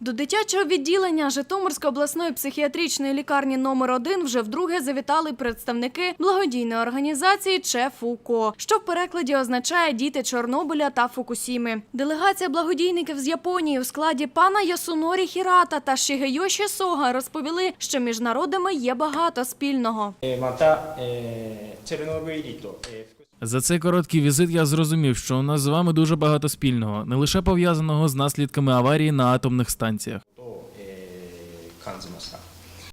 До дитячого відділення Житомирської обласної психіатричної лікарні номер 1 вже вдруге завітали представники благодійної організації ЧЕФУКО, що в перекладі означає діти Чорнобиля та Фукусіми. Делегація благодійників з Японії у складі пана Ясунорі Хірата та Шігейоші Сога розповіли, що між народами є багато спільного. За цей короткий візит я зрозумів, що у нас з вами дуже багато спільного, не лише пов'язаного з наслідками аварії на атомних станціях. と、えー感じました。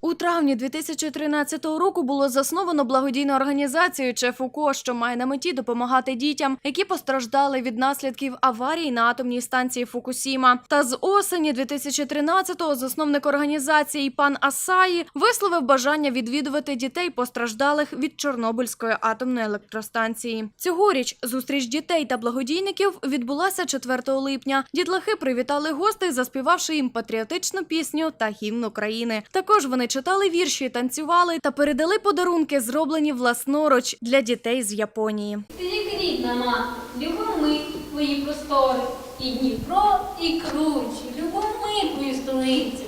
У травні 2013 року було засновано благодійну організацію ЧФУКО, що має на меті допомагати дітям, які постраждали від наслідків аварії на атомній станції Фукусіма. Та з осені 2013-го засновник організації пан Асаї висловив бажання відвідувати дітей постраждалих від Чорнобильської атомної електростанції. Цьогоріч зустріч дітей та благодійників відбулася 4 липня. Дітлахи привітали гостей, заспівавши їм патріотичну пісню та гімн України. Також вони читали вірші, танцювали та передали подарунки, зроблені власноруч для дітей з Японії. Ти як рідна мати, любимо твої простори, і Дніпро, і кручі, любимо ми твою столицю,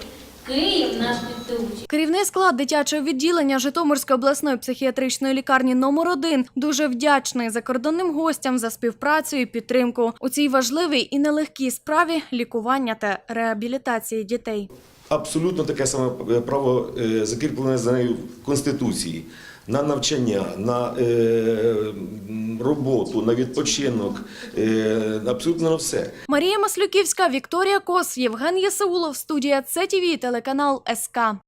Київ наш квітучий. Керівний склад дитячого відділення Житомирської обласної психіатричної лікарні номер 1 дуже вдячний закордонним гостям за співпрацю і підтримку у цій важливій і нелегкій справі лікування та реабілітації дітей. Абсолютно таке саме е, право е, закріплене за нею в Конституції на навчання, на е, роботу, на відпочинок, абсолютно на все. Марія Маслюківська, Вікторія Кос, Євген Ясаулов, студія ЦТВ, телеканал СК.